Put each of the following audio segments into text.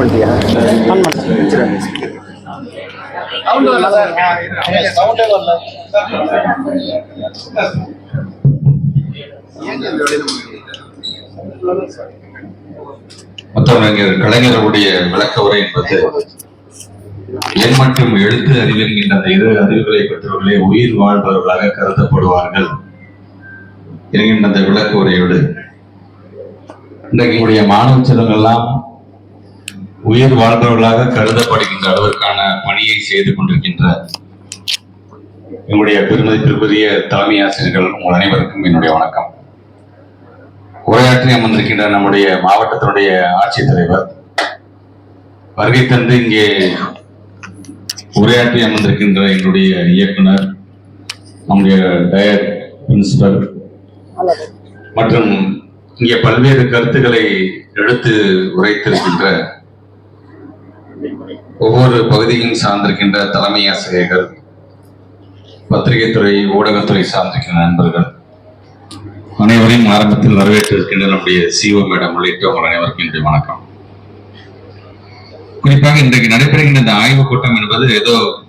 பண்ணிட்டியா? முத்தமிழர் கலைஞருடைய விளக்க உரை என்பது எண் மற்றும் எழுத்து அறிவென்கின்ற அந்த இரு அறிவுகளை பெற்றவர்களே உயிர் வாழ்பவர்களாக கருதப்படுவார்கள் என்கின்ற அந்த விளக்க உரையோடு இன்றைக்கு மாணவ செல்வங்கள்லாம் உயிர் வாழ்ந்தவர்களாக கருதப்படுகின்ற அளவிற்கான பணியை செய்து கொண்டிருக்கின்ற என்னுடைய பெருமதிப்பிற்குரிய தலைமை ஆசிரியர்கள் உங்கள் அனைவருக்கும் என்னுடைய வணக்கம். உரையாற்றி அமர்ந்திருக்கின்ற நம்முடைய மாவட்டத்தினுடைய ஆட்சித்தலைவர் வருகை தந்து இங்கே உரையாற்றி அமர்ந்திருக்கின்ற எங்களுடைய இயக்குனர் நம்முடைய டயர் பிரின்சிபல் மற்றும் இங்கே பல்வேறு கருத்துக்களை எடுத்து உரைத்திருக்கின்ற ஒவ்வொரு பகுதியும் சார்ந்திருக்கின்ற தலைமை ஆசிரியர்கள் பத்திரிகைத்துறை ஊடகத்துறை சார்ந்திருக்கின்ற நண்பர்கள் அனைவரையும் ஆரம்பத்தில் வரவேற்றிருக்கின்ற நம்முடைய சிஓ மேடம் உள்ளிட்ட உங்கள் அனைவருக்கும் என்னுடைய வணக்கம். குறிப்பாக இன்றைக்கு நடைபெறுகின்ற இந்த ஆய்வுக் கூட்டம் என்பது ஏதோ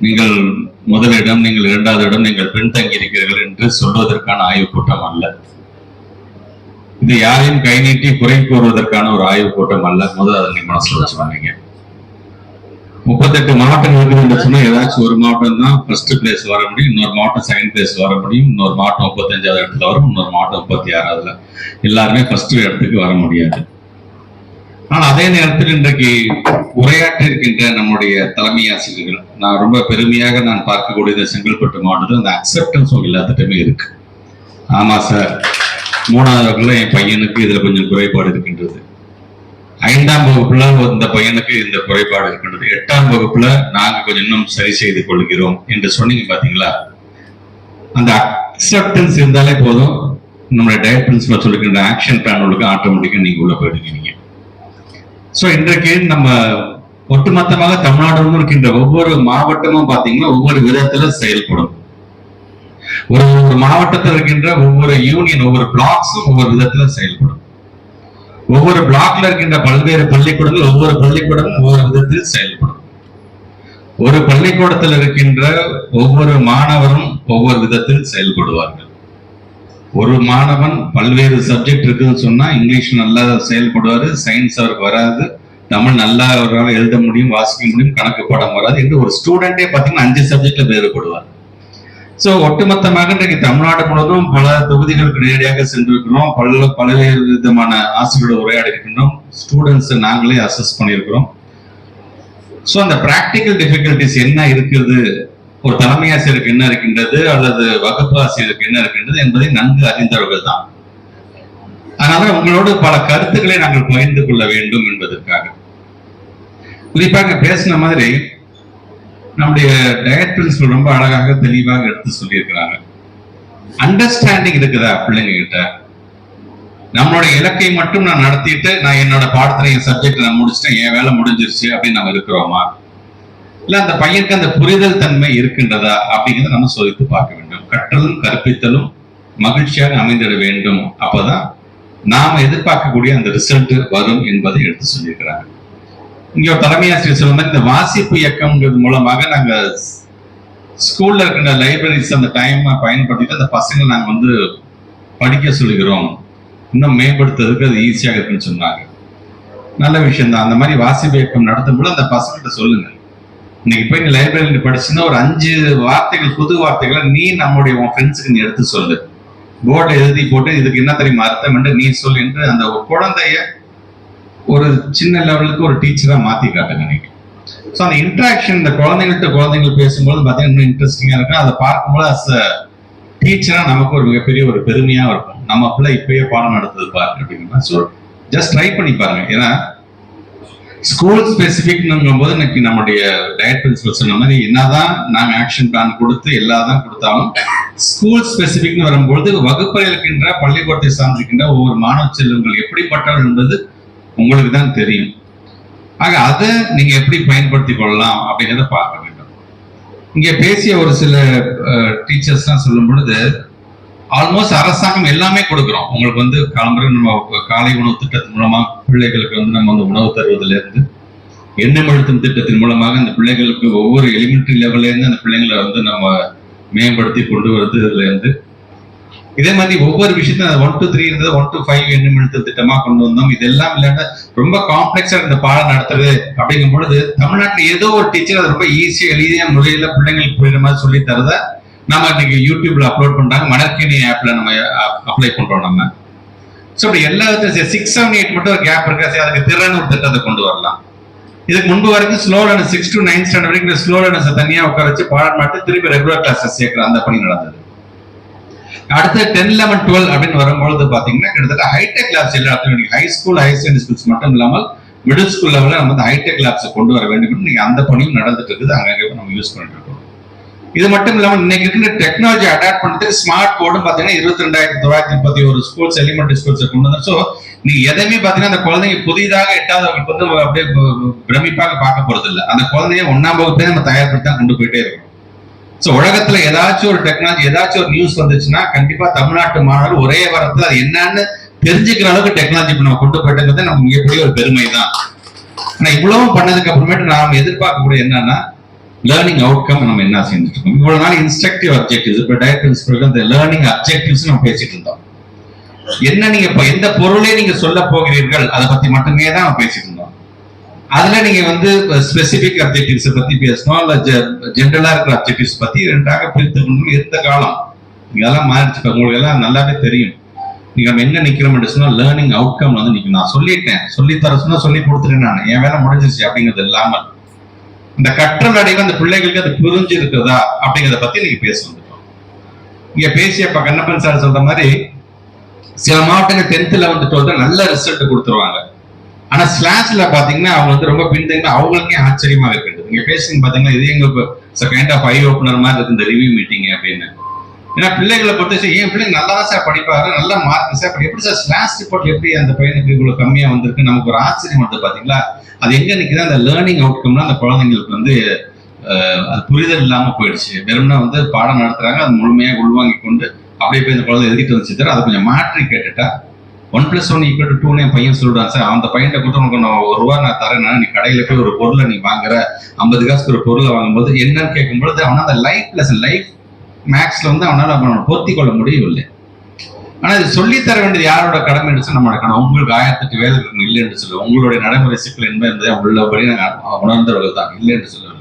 நீங்கள் முதலிடம் நீங்கள் இரண்டாவது இடம் நீங்கள் பின்தங்கி இருக்கிறீர்கள் என்று சொல்வதற்கான ஆய்வுக் கூட்டம் அல்ல. இது யாரையும் கை நீட்டி குறை கூறுவதற்கான ஒரு ஆய்வுக் கூட்டம் அல்ல. முதல் அதை நீங்க மனசுல வச்சுக்கோங்க முப்பத்தெட்டு மாவட்டங்கள் இருக்குதுன்னு சொன்னா ஏதாச்சும் ஒரு மாவட்டம் தான் ஃபர்ஸ்ட் பிளேஸ் வர முடியும். இன்னொரு மாவட்டம் செகண்ட் பிளேஸ் வர முடியும். இன்னொரு மாவட்டம் முப்பத்தஞ்சாவது இடத்துல வரும். இன்னொரு மாவட்டம் முப்பத்தி ஆறாவதுல எல்லாருமே ஃபர்ஸ்ட் இடத்துக்கு வர முடியாது. ஆனால் அதே நேரத்தில் இன்றைக்கு உரையாற்றி இருக்கின்ற நம்முடைய தலைமை ஆசிரியர்கள் நான் ரொம்ப பெருமையாக நான் பார்க்கக்கூடிய செங்கல்பட்டு மாவட்டத்தில் அந்த அக்செப்டன்ஸ் உங்க எல்லாத்துட்டுமே இருக்கு. ஆமா சார். மூணாவது வகுப்புல என் பையனுக்கு இதுல கொஞ்சம் குறைபாடு இருக்கின்றது. ஐந்தாம் வகுப்புல இந்த பையனுக்கு இந்த குறைபாடு இருக்கின்றது. எட்டாம் வகுப்புல நாங்க கொஞ்சம் இன்னும் சரி செய்து கொள்கிறோம் என்று சொன்னீங்க பாத்தீங்களா? அந்த அக்செப்டன்ஸ் இருந்தாலே போதும். நம்மளுடைய டயட் பிரின்சிபல் சொல்லிக்கின்ற ஆக்ஷன் பிளான் உங்களுக்கு ஆட்டோமேட்டிக்கா நீங்க உள்ள போயிடுங்க ஸோ இன்றைக்கு நம்ம ஒட்டுமொத்தமாக தமிழ்நாடு இருக்கின்ற ஒவ்வொரு மாவட்டமும் பாத்தீங்கன்னா ஒவ்வொரு விதத்துல செயல்படும். ஒரு ஒரு மாவட்டத்தில் இருக்கின்ற ஒவ்வொரு யூனியன் ஒவ்வொரு பிளாக்ஸும் ஒவ்வொரு விதத்துல செயல்படும். ஒவ்வொரு பிளாக்ல இருக்கின்ற பல்வேறு பள்ளிக்கூடங்கள் ஒவ்வொரு பள்ளிக்கூடமும் ஒவ்வொரு விதத்தில் செயல்படும். ஒரு பள்ளிக்கூடத்தில் இருக்கின்ற ஒவ்வொரு மாணவரும் ஒவ்வொரு விதத்தில் செயல்படுவார்கள். ஒரு மாணவன் பல்வேறு சப்ஜெக்ட் இருக்குன்னு சொன்னா இங்கிலீஷ் நல்லா செயல்படுவாரு சயின்ஸ் அவருக்கு வராது தமிழ் நல்லா அவரால் எழுத முடியும் வாசிக்க முடியும் கணக்கு பாடம் வராது என்று ஒரு ஸ்டூடெண்டே பார்த்தீங்கன்னா அஞ்சு சப்ஜெக்ட்ல வேறுபடுவார். சோ ஒட்டுமொத்தமாக இன்றைக்கு தமிழ்நாடு முழுவதும் பல தொகுதிகளுக்கு நேரடியாக சென்றிருக்கிறோம். பல பல்வேறு விதமான ஆசிரியரோட உரையாடி இருக்கின்றோம் ஸ்டூடெண்ட்ஸ் நாங்களே அசஸ் பண்ணியிருக்கிறோம். ஸோ அந்த பிராக்டிக்கல் டிஃபிகல்டிஸ் என்ன இருக்கிறது? ஒரு தலைமை ஆசிரியருக்கு என்ன இருக்கின்றது? அல்லது வகுப்பு ஆசிரியருக்கு என்ன இருக்கின்றது என்பதை நன்கு அறிந்தவர்கள் தான். அதனால உங்களோடு பல கருத்துக்களை நாங்கள் பகிர்ந்து கொள்ள வேண்டும் என்பதற்காக. குறிப்பாக பேசின மாதிரி நம்முடைய டயட் பிரின்சிபல் ரொம்ப அழகாக தெளிவாக எடுத்து சொல்லியிருக்கிறாங்க அண்டர்ஸ்டாண்டிங் இருக்குதா பிள்ளைங்க கிட்ட நம்மளோட இலக்கை மட்டும் நான் நடத்திட்டு நான் என்னோட பாடத்துல என் சப்ஜெக்ட் நான் முடிச்சிட்டேன் என் வேலை முடிஞ்சிருச்சு அப்படின்னு நம்ம இருக்கிறோமா? இல்ல அந்த பையனுக்கு அந்த புரிதல் தன்மை இருக்கின்றதா அப்படிங்கிறத நம்ம சோதித்து பார்க்க வேண்டும். கற்றலும் கற்பித்தலும் மகிழ்ச்சியாக அமைந்திட வேண்டும். அப்பதான் நாம எதிர்பார்க்கக்கூடிய அந்த ரிசல்ட் வரும் என்பதை எடுத்து சொல்லியிருக்கிறாங்க இங்க ஒரு தலைமை ஆசிரியர் சொல்ல இந்த வாசிப்பு இயக்கம்ங்கிறது மூலமாக நாங்க ஸ்கூல்ல இருக்கின்ற லைப்ரரிஸ் அந்த டைம் பயன்படுத்திட்டு அந்த பசங்களை நாங்க வந்து படிக்க சொல்லுகிறோம். இன்னும் மேம்படுத்துறதுக்கு அது ஈஸியாக இருக்குன்னு சொன்னாங்க. நல்ல விஷயம் தான் அந்த மாதிரி வாசிப்பு இயக்கம் நடத்தும் போது அந்த பசங்கள்கிட்ட சொல்லுங்க. இன்னைக்கு போய் நீ லைப்ரரியில் படிச்சுன்னா ஒரு அஞ்சு வார்த்தைகள் புது வார்த்தைகளை நீ நம்முடைய உன் ஃப்ரெண்ட்ஸுக்கு நீ எடுத்து சொல்லு. போர்டில் எழுதி போட்டு இதுக்கு என்ன தெரியுமா அர்த்தம் என்று நீ சொல்லு என்று அந்த ஒரு குழந்தைய ஒரு சின்ன லெவலுக்கு ஒரு டீச்சரா மாத்தி காட்டுங்க நீங்க ஸோ அந்த இன்ட்ராக்ஷன் இந்த குழந்தைங்கள்ட்ட குழந்தைகள் பேசும்போது பார்த்தீங்கன்னா இன்னும் இன்ட்ரெஸ்டிங்காக இருக்கும். அதை பார்க்கும்போது அஸ் அ டீச்சராக நமக்கு ஒரு மிகப்பெரிய ஒரு பெருமையாக இருக்கும். நம்ம பிள்ளை இப்பயே பாடம் நடத்துது பாருங்க அப்படின்னா. ஸோ ஜஸ்ட் ட்ரை பண்ணி பாருங்க. ஏன்னா ஸ்கூல் ஸ்பெசிஃபிக்னுங்கும் போது இன்னைக்கு நம்முடைய டயட் பிரின்சிபல் சொன்ன மாதிரி என்னதான் நாங்கள் ஆக்ஷன் பிளான் கொடுத்து எல்லாதான் கொடுத்தாலும் ஸ்கூல் ஸ்பெசிஃபிக்னு வரும்பொழுது வகுப்பறையில் இருக்கின்ற பள்ளிக்கூடத்தை சார்ந்திருக்கின்ற ஒவ்வொரு மாணவ செல்வங்கள் எப்படிப்பட்டவர்கள் என்பது உங்களுக்கு தான் தெரியும். ஆக அதை நீங்க எப்படி பயன்படுத்தி கொள்ளலாம் அப்படிங்கிறத பார்க்க வேண்டும். இங்க பேசிய ஒரு சில டீச்சர்ஸ்லாம் சொல்லும் பொழுது ஆல்மோஸ்ட் அரசாங்கம் எல்லாமே கொடுக்குறோம். உங்களுக்கு வந்து காலம்பரை நம்ம காலை உணவு திட்டத்தின் மூலமா பிள்ளைகளுக்கு வந்து நம்ம வந்து உணவு தருவதிலிருந்து இருந்து எண்ணெய் அழுத்தம் திட்டத்தின் மூலமாக அந்த பிள்ளைகளுக்கு ஒவ்வொரு எலிமெண்ட்ரி லெவல்லேருந்து அந்த பிள்ளைங்களை வந்து நம்ம மேம்படுத்தி கொண்டு வருது இதே மாதிரி ஒவ்வொரு விஷயத்தையும் ஒன் டு த்ரீ இருந்தது ஒன் டு ஃபைவ் எண்ணெய் மினிட் திட்டமா கொண்டு வந்தோம். இதெல்லாம் இல்லாட்டா ரொம்ப காம்ப்ளெக்ஸா இந்த பாடம் நடத்துறது அப்படிங்கும் பொழுது தமிழ்நாட்டுல ஏதோ ஒரு டீச்சர் அது ரொம்ப ஈஸியா எளிதிய முறையில பிள்ளைங்களுக்கு புரியுற மாதிரி சொல்லி தரத நம்ம இன்னைக்கு யூடியூப்ல அப்லோட் பண்றாங்க. மணற்கேணி ஆப்ல நம்ம அப்ளை பண்றோம் நம்ம. ஸோ இப்படி எல்லா சிக்ஸ் செவன் எயிட் மட்டும் ஒரு கேப் இருக்கா? சரி அதுக்கு திறன் ஒரு திட்டத்தை கொண்டு வரலாம். இதுக்கு முன்பு வரைக்கும் slow learner six to nine standard வரைக்கும் ஸ்லோ லேர்னர்ஸை தனியாக உட்கார வச்சு பாடம் மாட்டு திருப்பி ரெகுலர் கிளாஸஸ் சேர்க்குற அந்த பணி நடந்தது. அடுத்து டென் லெவன் டுவெல் அப்படின்னு வரும்பொழுது பாத்தீங்கன்னா கிட்டத்தட்ட ஹைடெக் லேப்ஸ் எல்லாத்தையும் high school higher secondary schools மட்டும் இல்லாமல் மிடில் ஸ்கூல் லெவலில் நம்ம வந்து ஹைடெக் லேப்ஸை கொண்டு வர வேண்டும் நீங்க அந்த பணியும் நடந்துட்டு இருக்குது. அங்கங்கே நம்ம யூஸ் பண்ணிட்டு இருக்கோம். இது மட்டும் இல்லாமல் இன்னைக்கு இருக்கிற டெக்னாலஜி அடாப்ட் பண்ணுறதுக்கு ஸ்மார்ட் போர்டும் பார்த்தீங்கன்னா இருபத்தி ரெண்டாயிரத்தி தொள்ளாயிரத்தி முப்பத்தி ஒரு ஸ்கூல்ஸ் எலிமெண்ட்ரி ஸ்கூல்ஸ் கொண்டு வந்து ஸோ நீங்க எதையுமே பார்த்தீங்கன்னா அந்த குழந்தைங்க புதிதாக எட்டாவது வகுப்பு வந்து அப்படியே பிரமிப்பாக பார்க்க போறது இல்லை அந்த குழந்தைய ஒன்னாம் வகுப்பே நம்ம தயார்படுத்தி தான் கொண்டு போயிட்டே இருக்கோம். ஸோ உலகத்துல ஏதாச்சும் ஒரு டெக்னாலஜி ஏதாச்சும் ஒரு நியூஸ் வந்துச்சுன்னா கண்டிப்பா தமிழ்நாட்டு மாணவர் ஒரே வாரத்துல அது என்னன்னு தெரிஞ்சுக்கிற அளவுக்கு டெக்னாலஜி இப்ப நம்ம கொண்டு போயிட்டது நம்ம மிகப்பெரிய ஒரு பெருமை தான் ஆனா இவ்வளவும் பண்ணதுக்கு அப்புறமேட்டு நாம எதிர்பார்க்கக்கூடிய என்னன்னா லேர்னிங் அவுட்கம் நம்ம என்ன செஞ்சுட்டு இருக்கோம்? இவ்வளவு நாள் இன்ஸ்ட்ரக்டிவ் அப்ஜெக்டிவ்ஸ் இப்போ டயட் பிரின்சிபல் இந்த லேர்னிங் அப்ஜெக்டிவ்ஸ் நம்ம பேசிட்டு இருந்தோம். என்ன நீங்க இப்ப எந்த பொருளே நீங்க சொல்ல போகிறீர்கள் அதை பத்தி மட்டுமே தான் பேசிட்டு இருந்தோம் அதுல நீங்க வந்து ஸ்பெசிபிக் அப்ஜெக்டிவ்ஸ் பத்தி பேசணும் இல்ல ஜென்ரலா இருக்கிற அப்ஜெக்டிவ்ஸ் பத்தி ரெண்டாக பிரித்து கொண்டு இருந்த காலம்? இதெல்லாம் மாறிச்சு உங்களுக்கு எல்லாம் நல்லாவே தெரியும். நீங்க நம்ம என்ன நிக்கிறோம் சொன்னா லேர்னிங் அவுட்கம் வந்து நிற்கும் நான் சொல்லிட்டேன். சொல்லி தர சொன்னா சொல்லி கொடுத்துட்டேன் நான். என் வேலை முடிஞ்சிருச்சு அப்படிங்கிறது இல்லாமல். இந்த கற்றல் அடைவு அந்த பிள்ளைகளுக்கு அது புரிஞ்சு இருக்குதா அப்படிங்கிறத பத்தி நீங்க பேசணும். இங்க பேசிய கண்ணப்பன் சார் சொல்ற மாதிரி சில மாவட்டங்கள் டென்த் லெவன்த் டுவெல்த் நல்ல ரிசல்ட் கொடுத்துருவாங்க. ஆனா ஸ்லாஷ்ல பாத்தீங்கன்னா அவங்க வந்து ரொம்ப பின்தங்கி அவங்களுக்கே ஆச்சரியமா இருக்குது நீங்க பேசுங்க பாத்தீங்கன்னா இது எங்களுக்கு கைண்ட் ஆஃப் ஐ ஓப்பனர் மாதிரி இருக்கு இந்த ரிவ்யூ மீட்டிங் அப்படின்னு. ஏன்னா பிள்ளைகளை பொறுத்த வரைக்கும் என் பிள்ளைங்க நல்லா தான் சார் படிப்பாரு நல்ல மார்க் சார் எப்படி சார் ஸ்லாஷ் ரிப்போர்ட் எப்படி அந்த பையனுக்கு இவ்வளவு கம்மியா வந்திருக்கு நமக்கு ஒரு ஆச்சரியம் வந்து பாத்தீங்களா? அது எங்க நிக்குது? அந்த லேர்னிங் அவுட்கம்னா அந்த குழந்தைங்களுக்கு வந்து அது புரிதல் இல்லாம போயிடுச்சு. வெறும்னா வந்து பாடம் நடத்துறாங்க அது முழுமையா உள்வாங்கி கொண்டு அப்படியே போய் இந்த குழந்தை எழுதிட்டு வந்துச்சு அதை கொஞ்சம் மாற்றி கேட்டுட்டா one plus one equal to டூன்னு என் பையன் சொல்லிடுவான் சார் அந்த பையன்கிட்ட கொடுத்து உனக்கு நான் ஒரு ரூபா நான் தரேன்னா நீ கடையில போய் ஒரு பொருளை நீ வாங்குற ஐம்பது காசுக்கு ஒரு பொருளை வாங்கும்போது என்னன்னு கேட்கும்பொழுது அவனால் அந்த லைஃப் லெசன் லைஃப் மேக்ஸ்ல வந்து அவனால் அவனை பொருத்தி கொள்ள முடியவில்லை. ஆனால் இது சொல்லித்தர வேண்டியது யாரோட கடமை என்று நம்மளோட கடமை உங்களுக்கு ஆயிரத்துக்கு வேலை இல்லை என்று சொல்லுவோம் உங்களுடைய நடைமுறை சிக்கல் என்பது என்பதை உள்ளபடி நாங்கள் உணர்ந்தவர்கள் தான் இல்லை என்று சொல்லவில்லை.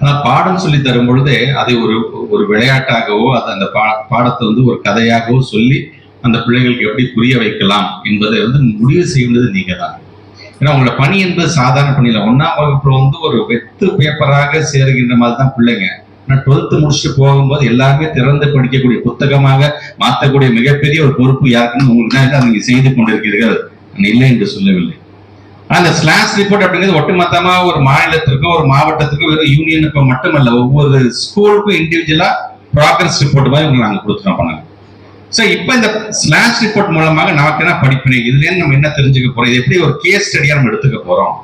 ஆனால் பாடம் சொல்லி தரும் பொழுதே அதை ஒரு ஒரு விளையாட்டாகவோ அது அந்த பா- பாடத்தை வந்து ஒரு கதையாகவோ சொல்லி அந்த பிள்ளைகளுக்கு எப்படி புரிய வைக்கலாம் என்பதை வந்து முடிவு செய்வது நீங்க தான் ஏன்னா உங்களோட பணி என்பது சாதாரண பணியில் இல்லை. ஒன்னாம் வகுப்புல வந்து ஒரு வெத்து பேப்பராக சேருகின்ற மாதிரி தான் பிள்ளைங்க. ஆனால் டுவெல்த்து முடிச்சுட்டு போகும்போது எல்லாருமே திறந்து படிக்கக்கூடிய புத்தகமாக மாற்றக்கூடிய மிகப்பெரிய ஒரு பொறுப்பு யாருக்குன்னு உங்களுக்கு தான் நீங்க செய்து கொண்டிருக்கிறீர்கள். இல்லை என்று சொல்லவில்லை. அந்த ஸ்லாஷ் ரிப்போர்ட் அப்படிங்கிறது ஒட்டுமொத்தமா ஒரு மாநிலத்திற்கும் ஒரு மாவட்டத்திற்கும் வெறும் யூனியனுக்கும் மட்டுமல்ல ஒவ்வொரு ஸ்கூலுக்கும் இண்டிவிஜுவலா ப்ராக்ரஸ் ரிப்போர்ட் மாதிரி உங்களுக்கு நாங்கள் கொடுத்துருவோம் பண்ணாங்க ஸோ இப்போ இந்த ஸ்லாஷ் ரிப்போர்ட் மூலமாக நமக்கு என்ன படிப்பினை இதுலேருந்து நம்ம என்ன தெரிஞ்சுக்க போறோம்? இது எப்படி ஒரு கேஸ் ஸ்டடியாக நம்ம எடுத்துக்க போறோம்?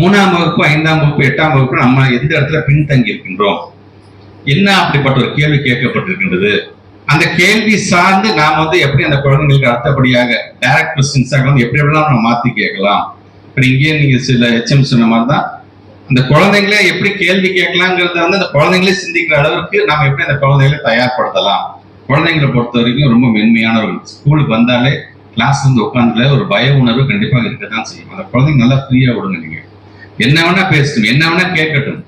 மூணாம் வகுப்பு ஐந்தாம் வகுப்பு எட்டாம் வகுப்பு நம்ம எந்த இடத்துல பின்தங்கி இருக்கின்றோம் என்ன அப்படிப்பட்ட ஒரு கேள்வி கேட்கப்பட்டிருக்கின்றது? அந்த கேள்வி சார்ந்து நாம் வந்து எப்படி அந்த குழந்தைங்களுக்கு அடுத்தபடியாக டைரக்ட் கொஸ்டின்ஸாக வந்து எப்படி எப்படிலாம் நம்ம மாற்றி கேட்கலாம். இப்போ இங்கேயே நீங்கள் சில ஹெச்எம் சொன்ன மாதிரி தான் அந்த குழந்தைங்களே எப்படி கேள்வி கேட்கலாங்கிறத வந்து அந்த குழந்தைங்களே சிந்திக்கிற அளவுக்கு நாம் எப்படி அந்த குழந்தைகளை தயார்படுத்தலாம்? குழந்தைங்களை பொறுத்த வரைக்கும் ரொம்ப மென்மையானவர்கள் ஸ்கூலுக்கு வந்தாலே கிளாஸ் வந்து உட்காந்துல ஒரு பய உணர்வு கண்டிப்பாக இருக்கத்தான் செய்யும். அந்த குழந்தைங்க நல்லா ஃப்ரீயா விடுங்க நீங்க. என்ன வேணா பேசட்டும் என்ன வேணா கேட்கட்டும்.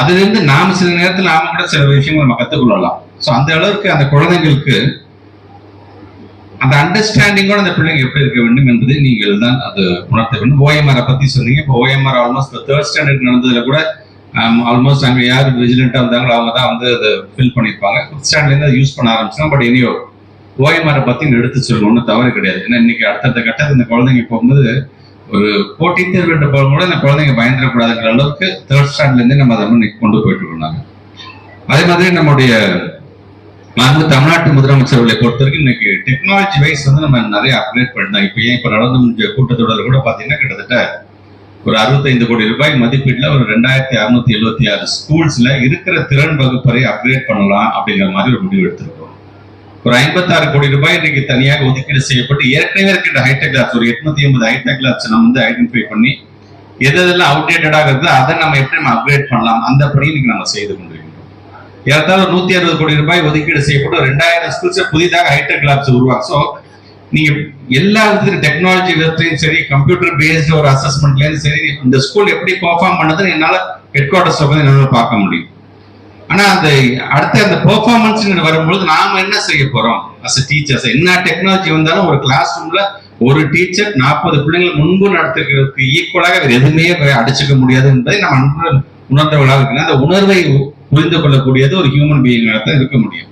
அதுலேருந்து நாம சில நேரத்தில் நாம கூட சில விஷயங்கள் நம்ம கத்துக்கொள்ளலாம். ஸோ அந்த அளவுக்கு அந்த குழந்தைங்களுக்கு அந்த அண்டர்ஸ்டாண்டிங்கோட அந்த பிள்ளைங்க எப்படி இருக்க வேண்டும் என்பதை நீங்கள் தான் அது உணர்த்த வேண்டும். ஓஎம்ஆரை பத்தி சொன்னீங்க. இப்போ ஓஎம்ஆர் ஆல்மோஸ்ட் தேர்ட் ஸ்டாண்டர்ட் நடந்ததில் கூட ஆல்மோஸ்ட் அங்கே யார் விஜிலண்டா இருந்தாங்களோ அவங்க தான் வந்து அதை ஃபில் பண்ணியிருப்பாங்க. ஃபிஃப்த் ஸ்டாண்டர்ட்லேருந்து அதை யூஸ் பண்ண ஆரம்பிச்சாங்க பட் இனியோ ஓஎம்ஆரை பற்றி எடுத்து சொல்லணும் ஒன்றும் தவறு கிடையாது. ஏன்னா இன்னைக்கு அடுத்தடுத்த கட்டத்தில் இந்த குழந்தைங்க போகும்போது ஒரு போட்டி தேர்வு என்று போகும்போது அந்த குழந்தைங்க பயந்துடக்கூடாதுங்கிற அளவுக்கு தேர்ட் ஸ்டாண்டர்ட்லேருந்தே நம்ம அதை வந்து கொண்டு போயிட்டு இருந்தாங்க அதே மாதிரி நம்முடைய மாண்பு தமிழ்நாட்டு முதலமைச்சர்களை பொறுத்த வரைக்கும் இன்னைக்கு டெக்னாலஜி வைஸ் வந்து நம்ம நிறைய அப்கிரேட் பண்ணிட்டோம் இப்போ ஏன் இப்போ நடந்து முடிஞ்ச கூட்டத்தொடர் கூட பார்த்தீங்கன்னா கிட்டத்தட்ட ஒரு அறுபத்தைந்து கோடி ரூபாய் மதிப்பீட்டில் ஒரு ரெண்டாயிரத்தி அறுநூத்தி எழுபத்தி ஆறு ஸ்கூல்ஸ்ல இருக்கிற திறன் வகுப்பறை அப்கிரேட் பண்ணலாம் அப்படிங்கிற மாதிரி ஒரு முடிவு எடுத்திருக்கோம். ஒரு ஐம்பத்தாறு கோடி ரூபாய் இன்னைக்கு தனியாக ஒதுக்கீடு செய்யப்பட்டு ஏற்கனவே இருக்கின்ற ஹைடெக் லேப்ஸ் ஒரு எட்நூத்தி ஐம்பது ஹைடெக் லேப்ஸ் நம்ம வந்து ஐடென்டிஃபை பண்ணி எது எதெல்லாம் அவுடேட்டடாக இருக்குது அதை நம்ம எப்படி நம்ம அப்கிரேட் பண்ணலாம்? அந்த பணியை இன்னைக்கு நம்ம செய்து கொண்டிருக்கிறோம். ஏறத்தாழ நூத்தி அறுபது கோடி ரூபாய் ஒதுக்கீடு செய்யப்பட்டு ரெண்டாயிரம் ஸ்கூல்ஸ் புதிதாக ஹைடெக் லேப்ஸ் உருவாக்கும் நீங்க எல்லா விதத்திலும் டெக்னாலஜி விதத்துலையும் சரி கம்ப்யூட்டர் பேஸ்டு ஒரு அசஸ்மெண்ட்லயும் சரி இந்த ஸ்கூல் எப்படி பெர்ஃபார்ம் பண்ணதுன்னு என்னால் ஹெட் குவார்டர்ஸ் வந்து என்னால் பார்க்க முடியும். ஆனால் அந்த அடுத்த அந்த பெர்ஃபார்மன்ஸ் வரும்பொழுது நாம என்ன செய்ய போறோம்? அஸ் டீச்சர்ஸ் என்ன டெக்னாலஜி வந்தாலும் ஒரு கிளாஸ் ரூம்ல ஒரு டீச்சர் நாற்பது பிள்ளைங்களை முன்பு நடத்துகிறதுக்கு ஈக்குவலாக வேற எதுவுமே அடிச்சுக்க முடியாது என்பதை நம்ம உணர்ந்தவர்களாக இருக்கிறேன் அந்த உணர்வை புரிந்து கொள்ளக்கூடியது ஒரு ஹியூமன் பீயிங்காக தான் இருக்க முடியும்.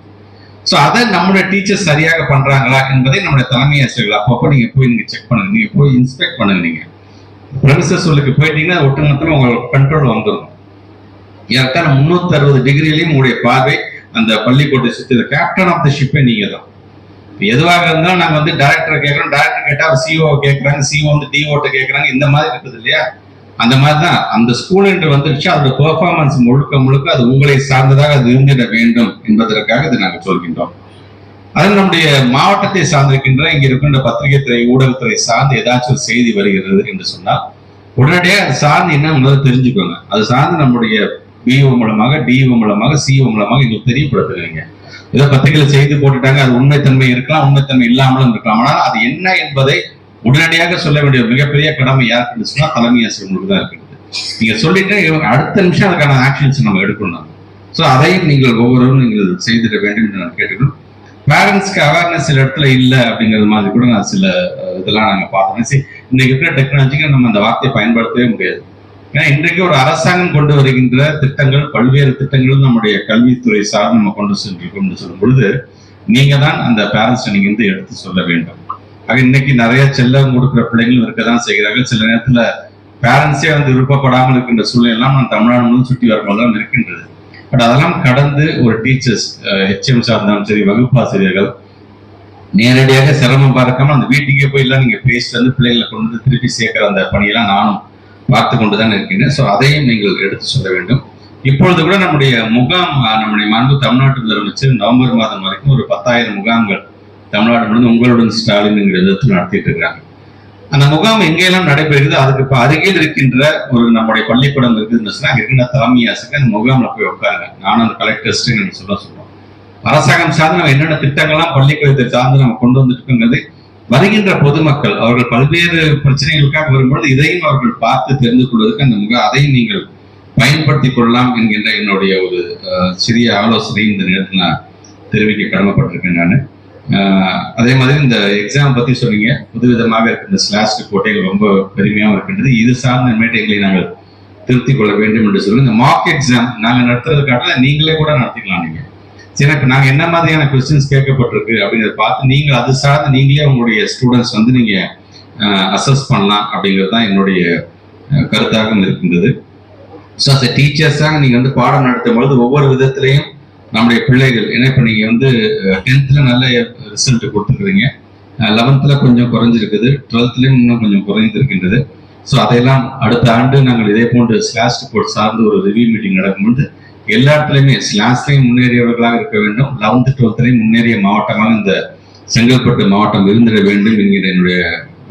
ஸோ அதை நம்மளோட டீச்சர்ஸ் சரியாக பண்றாங்களா என்பதை நம்மளோட தலைமை ஆசிரியர்கள் அப்பப்போ நீங்க போய் நீங்க செக் பண்ணுங்க. நீங்க போய் இன்ஸ்பெக்ட் பண்ணுங்க நீங்க. ப்ரொஃபசர் சொல்லுக்கு போயிட்டீங்கன்னா ஒட்டுமொத்தமா உங்களுக்கு கண்ட்ரோல் வந்துடும் ஏறத்தாழ முன்னூத்தி அறுபது டிகிரிலையும் உங்களுடைய பார்வை அந்த பள்ளிக்கூட்டை சுற்றி கேப்டன் ஆஃப் த ஷிப்பே நீங்க தான். எதுவாக இருந்தாலும் நாங்கள் வந்து டேரக்டரை கேட்குறோம். டேரக்டர் கேட்டால் அவர் சிஓ கேட்குறாங்க. சிஓ வந்து டிஓட்ட கேட்குறாங்க. இந்த மாதிரி இருக்குது இல்லையா? அந்த மாதிரி தான் அந்த ஸ்கூல் என்று வந்துருச்சு அதோட பெர்ஃபார்மன்ஸ் முழுக்க முழுக்க அது உங்களை சார்ந்ததாக அது இருந்திட வேண்டும் என்பதற்காக இதை நாங்கள் சொல்கின்றோம். அது நம்முடைய மாவட்டத்தை சார்ந்திருக்கின்ற இங்க இருக்கின்ற பத்திரிகை துறை ஊடகத்துறை சார்ந்து ஏதாச்சும் ஒரு செய்தி வருகிறது என்று சொன்னால் உடனடியாக அது சார்ந்து என்ன முதல்ல தெரிஞ்சுக்கோங்க. அது சார்ந்து நம்முடைய பிஓ மூலமாக டிஓ மூலமாக சிஓ மூலமாக எங்களுக்கு தெரியப்படுத்துவீங்க ஏதோ பத்திரிகையில் செய்தி போட்டுட்டாங்க அது உண்மைத்தன்மை இருக்கலாம் உண்மைத்தன்மை இல்லாமலும் இருக்கலாம். ஆனால் அது என்ன என்பதை உடனடியாக சொல்ல வேண்டிய மிகப்பெரிய கடமை யாருக்கு சொன்னா தலைமை ஆசிரியர்களுக்கு தான் இருக்கிறது நீங்க சொல்லிட்டு அடுத்த நிமிஷம் அதுக்கான ஆக்ஷன்ஸ் நம்ம எடுக்கணும். ஸோ அதையும் நீங்கள் ஒவ்வொருவரும் நீங்கள் செய்திட வேண்டும் என்று நான் கேட்டுக்கணும் பேரண்ட்ஸ்க்கு அவேர்னஸ் சில இடத்துல இல்லை அப்படிங்கிறது மாதிரி கூட நான் சில இதெல்லாம் நாங்கள் பார்த்தோம். சரி இன்னைக்கு இருக்கிற டெக்னாலஜிக்கு நம்ம அந்த வார்த்தையை பயன்படுத்தவே முடியாது. ஏன்னா இன்றைக்கு ஒரு அரசாங்கம் கொண்டு வருகின்ற திட்டங்கள் பல்வேறு திட்டங்களும் நம்முடைய கல்வித்துறை சார் நம்ம கொண்டு சென்று கொண்டு சொல்லும் பொழுது நீங்க தான் அந்த பேரண்ட்ஸ் நீங்க வந்து எடுத்து சொல்ல வேண்டும். ஆக இன்னைக்கு நிறைய செல்லம் கொடுக்குற பிள்ளைங்களும் இருக்க தான் செய்கிறார்கள் சில நேரத்துல பேரண்ட்ஸே வந்து விருப்பப்படாமல் இருக்கின்ற சூழ்நிலை எல்லாம் நம்ம தமிழ்நாடு முழுவதும் சுற்றி வரும்போது தான் இருக்கின்றது. பட் அதெல்லாம் கடந்து ஒரு டீச்சர்ஸ் ஹெச்எம் சார்ந்தாலும் சரி வகுப்பாசிரியர்கள் நேரடியாக சிரமம் பார்க்காம அந்த வீட்டுக்கே போய் எல்லாம் நீங்க பேசிட்டு வந்து பிள்ளைகளை கொண்டு வந்து திருப்பி சேர்க்கிற அந்த பணியெல்லாம் நானும் பார்த்து கொண்டு தான் இருக்கின்றேன். ஸோ அதையும் நீங்கள் எடுத்து சொல்ல வேண்டும். இப்பொழுது கூட நம்முடைய முகாம் நம்முடைய மாண்பு தமிழ்நாட்டு முதலமைச்சர் நவம்பர் மாதம் வரைக்கும் ஒரு பத்தாயிரம் முகாம்கள் தமிழ்நாடு முழுவதும் உங்களுடன் ஸ்டாலின் என்கிற விதத்தில் நடத்திட்டு இருக்காங்க. அந்த முகாம் எங்கெல்லாம் நடைபெறுகிறது அதுக்கு இப்போ அருகில் இருக்கின்ற ஒரு நம்முடைய பள்ளிக்கூடம் இருக்குதுன்னு சொன்னா இருக்கின்ற தலைமை ஆசிரியர் அந்த முகாமில் போய் உட்காருங்க. நானும் அந்த கலெக்டர்ஸ்ட்டு நம்ம சொல்ல சொல்லுவோம் அரசாங்கம் சார்ந்து நம்ம என்னென்ன திட்டங்கள்லாம் பள்ளிக்கூடத்தை சார்ந்து நம்ம கொண்டு வந்துட்டு வருகின்ற பொதுமக்கள் அவர்கள் பல்வேறு பிரச்சனைகளுக்காக வரும்பொழுது இதையும் அவர்கள் பார்த்து தெரிந்து கொள்வதற்கு அந்த முக அதையும் நீங்கள் பயன்படுத்திக் கொள்ளலாம் என்கின்ற என்னுடைய ஒரு அஹ், சிறிய ஆலோசனை இந்த நேரத்தில் நான் தெரிவிக்க கடமைப்பட்டிருக்கேன் நான். அதே மாதிரி இந்த எக்ஸாம் பத்தி சொன்னீங்க. புதுவிதமாக இந்த ஸ்லாஸ்ட் கோட்டைகள் ரொம்ப பெருமையாகவும் இருக்கின்றது. இது சார்ந்த மேட்டைகளை நாங்கள் திருத்திக் கொள்ள வேண்டும் என்று சொல்லி இந்த மார்க் எக்ஸாம் நாங்கள் நடத்துறது நீங்களே கூட நடத்திக்கலாம் நீங்க. சரி இப்போ நாங்கள் என்ன மாதிரியான கொஸ்டின்ஸ் கேட்கப்பட்டிருக்கு அப்படிங்கிறத பார்த்து நீங்கள் அது சார்ந்து நீங்களே உங்களுடைய ஸ்டூடெண்ட்ஸ் வந்து நீங்க அசஸ் பண்ணலாம் அப்படிங்கிறது தான் என்னுடைய கருத்தாகவும் இருக்கின்றது. ஸோ அந்த டீச்சர்ஸாக நீங்கள் வந்து பாடம் நடத்தும் பொழுது ஒவ்வொரு விதத்திலையும் நம்முடைய பிள்ளைகள் ஏன்னா இப்போ நீங்கள் வந்து டென்த்தில் நல்ல ரிசல்ட் கொடுத்துருக்குறீங்க. லெவன்த்தில் கொஞ்சம் குறைஞ்சிருக்குது. டுவெல்த்லேயும் இன்னும் கொஞ்சம் குறைந்திருக்கின்றது. ஸோ அதையெல்லாம் அடுத்த ஆண்டு நாங்கள் இதே போன்று ஸ்லாஷ் ரிப்போர்ட் சார்ந்து ஒரு ரிவ்யூ மீட்டிங் நடக்கும்போது எல்லா இடத்துலையுமே ஸ்லாஷ்லையும் முன்னேறியவர்களாக இருக்க வேண்டும். லெவன்த்து டுவெல்த்லையும் முன்னேறிய மாவட்டமாக இந்த செங்கல்பட்டு மாவட்டம் இருந்திட வேண்டும் என்கிற என்னுடைய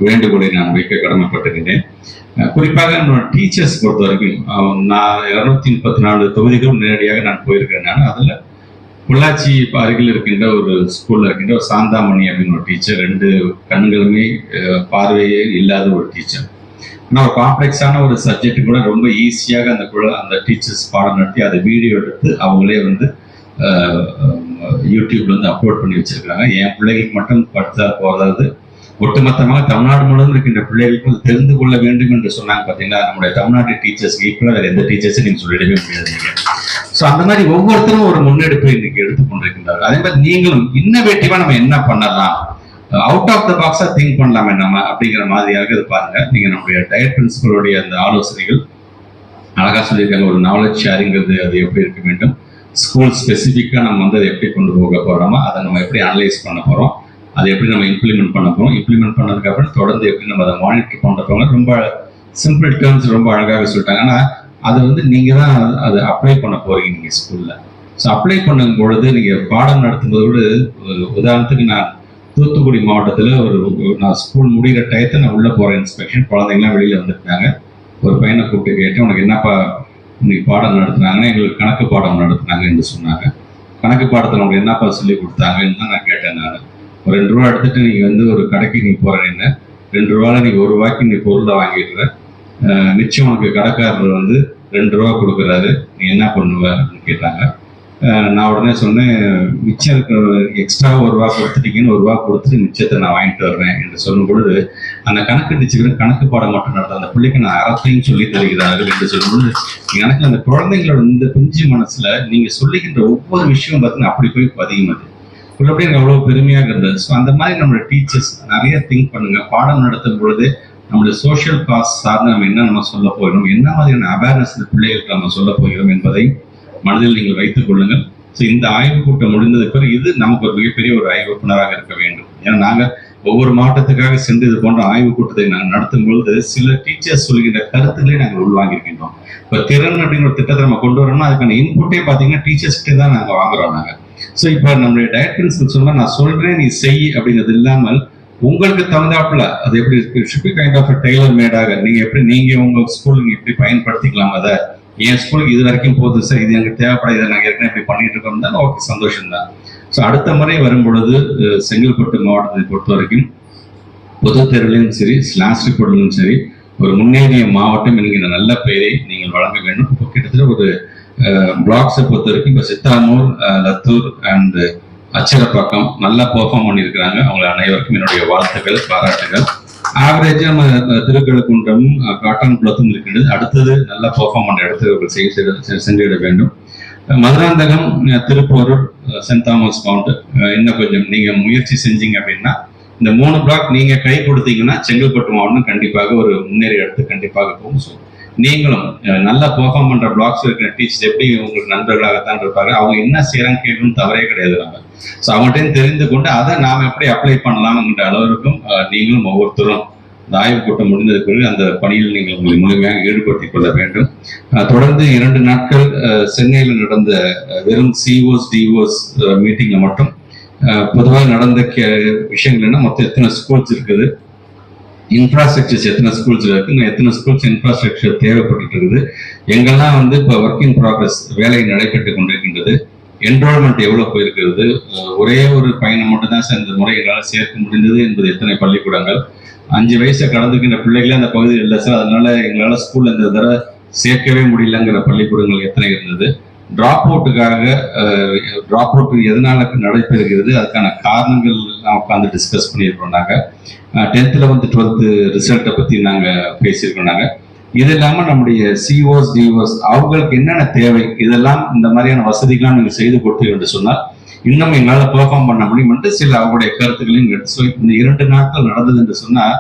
வேண்டுகோளை நான் வைக்க கடமைப்பட்டிருக்கிறேன். குறிப்பாக என்னோட டீச்சர்ஸ் பொறுத்த வரைக்கும் நான் இருநூத்தி முப்பத்தி நாலு தொகுதிகளும் நேரடியாக நான் போயிருக்கிறேன். நான் அதில் பொள்ளாச்சி அருகில் இருக்கின்ற ஒரு ஸ்கூல்ல இருக்கின்ற ஒரு சாந்தாமணி அப்படின்னு ஒரு டீச்சர் ரெண்டு கண்களுமே பார்வையே இல்லாத ஒரு டீச்சர் ஆனால் ஒரு காம்ப்ளெக்ஸான ஒரு சப்ஜெக்ட் கூட ரொம்ப ஈஸியாக அந்த குழ- அந்த டீச்சர்ஸ் பாடம் நடத்தி அதை வீடியோ எடுத்து அவங்களே வந்து யூடியூப்ல வந்து அப்லோட் பண்ணி வச்சிருக்காங்க என் பிள்ளைகளுக்கு மட்டும் படுத்தா போதாது. ஒட்டுமொத்தமாக தமிழ்நாடு முழுவதும் இருக்கின்ற பிள்ளைகளுக்கு தெரிந்து கொள்ள வேண்டும் என்று சொன்னாங்க பார்த்தீங்கன்னா நம்முடைய தமிழ்நாட்டு டீச்சர்ஸ் ஈக்குவலாக வேறு எந்த டீச்சர்ஸும் நீங்கள் சொல்லிடவே முடியாது ஸோ அந்த மாதிரி ஒவ்வொருத்தரும் ஒரு முன்னெடுப்பு இன்னைக்கு எடுத்துக்கொண்டிருக்கின்றார்கள் அதே மாதிரி நீங்களும் இன்னவேட்டிவா நம்ம என்ன பண்ணலாம்? அவுட் ஆஃப் த பாக்ஸா திங்க் பண்ணலாமே நம்ம அப்படிங்கிற மாதிரியாக இது பாருங்க. நீங்க நம்முடைய டயட் பிரின்சிபலுடைய அந்த ஆலோசனைகள் அழகா சொல்லியிருக்காங்க ஒரு நாலேஜ் ஷேரிங்கிறது அது எப்படி இருக்க வேண்டும்? ஸ்கூல் ஸ்பெசிஃபிக்காக நம்ம வந்து அதை எப்படி கொண்டு போக போகிறோமோ அதை நம்ம எப்படி அனலைஸ் பண்ண போகிறோம் அதை எப்படி நம்ம இம்ப்ளிமெண்ட் பண்ண போகிறோம் இம்ப்ளிமெண்ட் பண்ணதுக்கப்புறம் தொடர்ந்து எப்படி நம்ம அதை மானிட்டர் பண்ண ரொம்ப சிம்பிள் டேர்ம்ஸ் ரொம்ப அழகாக சொல்லிட்டாங்க. ஆனால் அது வந்து நீங்கள் தான் அதை அப்ளை பண்ண போகிறீங்க நீங்கள் ஸ்கூலில் ஸோ அப்ளை பண்ணும் பொழுது நீங்கள் பாடம் நடத்தும்போது உதாரணத்துக்கு நான் தூத்துக்குடி மாவட்டத்தில் ஒரு நான் ஸ்கூல் முடிகிற டயத்தை நான் உள்ளே போகிற இன்ஸ்பெக்ஷன் குழந்தைங்களாம் வெளியில் வந்துருக்காங்க ஒரு பையனை கூப்பிட்டு கேட்டேன் உனக்கு என்னப்பா இன்னைக்கு பாடம் நடத்துனாங்கன்னா? எங்களுக்கு கணக்கு பாடம் நடத்துனாங்க என்று சொன்னாங்க. கணக்கு பாடத்தில் உங்களுக்கு என்னப்பா சொல்லி கொடுத்தாங்கன்னு தான் நான் கேட்டேன் நான். ஒரு ரெண்டு ரூபா எடுத்துட்டு நீங்கள் வந்து ஒரு கடைக்கு நீ போகிறேன்னு ரெண்டு ரூபாவில் நீ ஒரு ரூபாய்க்கு நீ பொருளை வாங்கிடுற. மிச்சம் உனக்கு கடைக்காரர் வந்து ரெண்டு ரூபா கொடுக்குறாரு. நீ என்ன பண்ணுவ அப்படின்னு கேட்டாங்க. நான் உடனே சொன்னேன் மிச்சம் இருக்கிற எக்ஸ்ட்ரா ஒரு ரூபா கொடுத்துட்டீங்கன்னு ஒரு ரூபா கொடுத்துட்டு மிச்சத்தை நான் வாங்கிட்டு வர்றேன் என்று சொல்லும் பொழுது அந்த கணக்கு டீச்சர் கணக்கு பாடம் மட்டும் நடத்த அந்த பிள்ளைக்கு நான் அறத்தையும் சொல்லி தருகிறார்கள் என்று சொல்லும்போது எனக்கு அந்த குழந்தைங்களோட இந்த பிஞ்சு மனசுல நீங்க சொல்லுகின்ற ஒவ்வொரு விஷயம் பார்த்தீங்கன்னா அப்படி போய் பதியுமது உள்ளபடி எனக்கு அவ்வளவு பெருமையாக இருந்தது. ஸோ அந்த மாதிரி நம்மளோட டீச்சர்ஸ் நிறைய திங்க் பண்ணுங்க. பாடம் நடத்தும் பொழுது நம்மளுடைய சோஷியல் காஸ் சார்ந்து நம்ம என்ன நம்ம சொல்ல போகிறோம் என்ன மாதிரியான அவேர்னஸ் இந்த பிள்ளைகளுக்கு நம்ம சொல்ல போகிறோம் என்பதை மனதில் நீங்கள் வைத்துக் கொள்ளுங்கள். ஸோ இந்த ஆய்வு கூட்டம் முடிந்ததுக்கு பிறகு இது நமக்கு ஒரு மிகப்பெரிய ஒரு ஆய்வகுப்பினராக இருக்க வேண்டும். ஏன்னா நாங்கள் ஒவ்வொரு மாவட்டத்துக்காக சென்று இது போன்ற ஆய்வு கூட்டத்தை நாங்கள் நடத்தும் பொழுது சில டீச்சர்ஸ் சொல்கின்ற கருத்துக்களை நாங்கள் உள்வாங்கியிருக்கின்றோம். இப்போ திறன் அப்படிங்கிற ஒரு திட்டத்தை நம்ம கொண்டு வரோம்னா அதுக்கான இன்புட்டே பார்த்தீங்கன்னா டீச்சர்ஸ்கிட்டே தான் நாங்கள் வாங்குறோம் நாங்கள். ஸோ இப்போ நம்மளுடைய டயட் பிரின்சிபல் சொன்னால் நான் சொல்கிறேன் நீ செய் அப்படிங்கிறது இல்லாமல் உங்களுக்கு தகுந்தாப்புல அது எப்படி should be kind of tailor மேடாக நீங்க எப்படி நீங்க உங்க ஸ்கூலுக்கு எப்படி பயன்படுத்திக்கலாம் அதை? என் ஸ்கூலுக்கு இது வரைக்கும் போகுது சார் இது எனக்கு தேவைப்படாது இதை நாங்கள் ஏற்கனவே இப்படி பண்ணிட்டு இருக்கோம் தான் ஓகே சந்தோஷம் தான் ஸோ அடுத்த முறை வரும் பொழுது செங்கல்பட்டு மாவட்டத்தை பொறுத்த வரைக்கும் பொது தேர்விலும் சரி ஸ்லாஸ் ரிப்போர்ட்லையும் சரி ஒரு முன்னேறிய மாவட்டம் என்கிற நல்ல பெயரை நீங்கள் வழங்க வேண்டும். இப்போ கிட்டத்தட்ட ஒரு பிளாக்ஸை பொறுத்த வரைக்கும் இப்போ சித்தாமூர் லத்தூர் அண்ட் அச்சரப்பாக்கம் நல்லா பெர்ஃபார்ம் பண்ணியிருக்கிறாங்க. அவங்க அனைவருக்கும் என்னுடைய வாழ்த்துக்கள் பாராட்டுகள். ஆவரேஜாக நம்ம அஹ், திருக்கழுக்குன்றம் அஹ், இருக்கின்றது அடுத்தது நல்லா பெர்ஃபார்ம் பண்ண இடத்துல செய்ய சென்றிட வேண்டும். மதுராந்தகம் திருப்பூரூர் திருப்போரூர் சென்ட் தாமஸ் கவுண்ட் இன்னும் கொஞ்சம் நீங்க முயற்சி செஞ்சீங்க அப்படின்னா இந்த மூணு பிளாக் நீங்க கை கொடுத்தீங்கன்னா செங்கல்பட்டு மாவட்டம் கண்டிப்பாக ஒரு முன்னேறிய இடத்துக்கு கண்டிப்பாக போகும். ஸோ நீங்களும் நல்ல நல்லா பெர்ஃபார்ம் பண்ற பிளாக்ஸ் இருக்கிற டீச்சர்ஸ் எப்படி உங்களுக்கு நண்பர்களாகத்தான் இருப்பாங்க அவங்க என்ன செய்யறாங்க கேட்கும் தவறே கிடையாது நம்ம. ஸோ அவங்கள்ட்ட தெரிந்து கொண்டு அதை நாம் எப்படி அப்ளை பண்ணலாம்ங்கிற அளவிற்கும் நீங்களும் ஒவ்வொருத்தரும் இந்த ஆய்வுக் கூட்டம் முடிந்ததுக்கு பிறகு அந்த பணியில் நீங்கள் உங்களை முழுமையாக ஈடுபடுத்திக் கொள்ள வேண்டும். தொடர்ந்து இரண்டு நாட்கள் அஹ், சென்னையில் நடந்த வெறும் சிஓஸ் டிஓஸ் மீட்டிங்ல மட்டும் பொதுவாக நடந்த கே- விஷயங்கள் என்ன? மொத்தம் எத்தனை ஸ்கூல்ஸ் இருக்குது? இன்ஃப்ராஸ்ட்ரக்சர்ஸ் எத்தனை ஸ்கூல்ஸ் இருக்கு எத்தனை ஸ்கூல்ஸ் இன்ஃப்ராஸ்ட்ரக்சர் தேவைப்பட்டு இருக்குது எங்கெல்லாம் வந்து இப்போ ஒர்க் இன் ப்ராக்ரஸ் வேலை நடைபெற்று கொண்டிருக்கின்றது என்ரோல்மெண்ட் எவ்வளவு போயிருக்கிறது ஒரே ஒரு பையனை மட்டும்தான் சார் இந்த முறை எங்களால் சேர்க்க முடிந்தது என்பது எத்தனை பள்ளிக்கூடங்கள். அஞ்சு வயசை கடந்துக்கின்ற பிள்ளைகளே அந்த பகுதியில் இல்லை சார் அதனால எங்களால் ஸ்கூல்ல இந்த தடவை சேர்க்கவே முடியலங்கிற பள்ளிக்கூடங்கள் எத்தனை இருந்தது. டிராப் அவுட்டுக்காக டிராப் அவுட் எதனால நடைபெறுகிறது அதுக்கான காரணங்கள் நான் உட்காந்து டிஸ்கஸ் பண்ணியிருக்கோம் நாங்கள் டென்த் வந்து டுவெல்த்து ரிசல்ட்டை பற்றி நாங்கள் பேசியிருக்கோம் நாங்கள் இது இல்லாமல் நம்முடைய சிஓஸ் டிஓஸ் அவங்களுக்கு என்னென்ன தேவை இதெல்லாம் இந்த மாதிரியான வசதிகள்லாம் நீங்கள் செய்து கொடுத்தீங்க என்று சொன்னால் இன்னும் எங்களால் பெர்ஃபார்ம் பண்ண முடியும் என்று சில அவங்களுடைய கருத்துக்களையும் எடுத்து சொல்லி இந்த இரண்டு நாட்கள் நடந்தது என்று சொன்னால்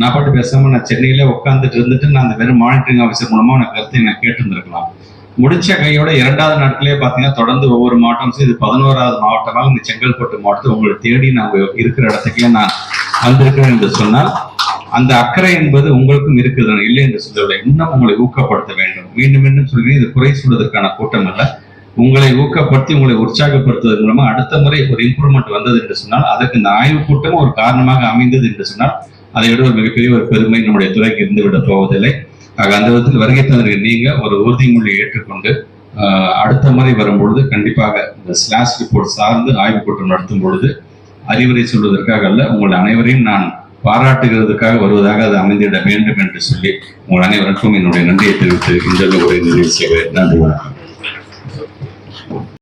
நான் பாட்டு பேசாமல் நான் சென்னையிலே உட்காந்துட்டு இருந்துட்டு நான் அந்த வெறும் மானிட்டரிங் ஆஃபீஸர் மூலமாக நான் கருத்தை நான் கேட்டிருந்திருக்கலாம். முடிச்ச கையோட இரண்டாவது நாட்களே பார்த்தீங்கன்னா தொடர்ந்து ஒவ்வொரு மாவட்டம் இது பதினோராவது மாவட்டமாக இந்த செங்கல்பட்டு மாவட்டத்தை உங்களை தேடி நாங்கள் இருக்கிற இடத்துக்கே நான் வந்திருக்கிறேன் என்று சொன்னால் அந்த அக்கறை என்பது உங்களுக்கும் இருக்குது இல்லை என்று சொல்லவில்லை. இன்னும் உங்களை ஊக்கப்படுத்த வேண்டும். மீண்டும் மீண்டும் சொல்கிறேன் இது குறை சொல்வதற்கான கூட்டம் அல்ல. உங்களை ஊக்கப்படுத்தி உங்களை உற்சாகப்படுத்துவதன் மூலமா அடுத்த முறை ஒரு இம்ப்ரூவ்மெண்ட் வந்தது என்று சொன்னால் அதற்கு இந்த ஆய்வு கூட்டம் ஒரு காரணமாக அமைந்தது என்று சொன்னால் அதை விட ஒரு மிகப்பெரிய ஒரு பெருமை நம்முடைய துறைக்கு இருந்து விட போவதில்லை. ஆக அந்த விதத்தில் வருகை தந்திருக்க நீங்க ஒரு உறுதிமொழியை ஏற்றுக்கொண்டு அடுத்த முறை வரும்பொழுது கண்டிப்பாக இந்த ஸ்லாஷ் ரிப்போர்ட் சார்ந்து ஆய்வு கூட்டம் நடத்தும் பொழுது அறிவுரை சொல்வதற்காக அல்ல உங்கள் அனைவரையும் நான் பாராட்டுகிறதுக்காக வருவதாக அது அமைந்திட வேண்டும் என்று சொல்லி உங்கள் அனைவருக்கும் என்னுடைய நன்றியை தெரிவித்து இந்த உரை நிறைவு செய்வேன் நன்றி வணக்கம்.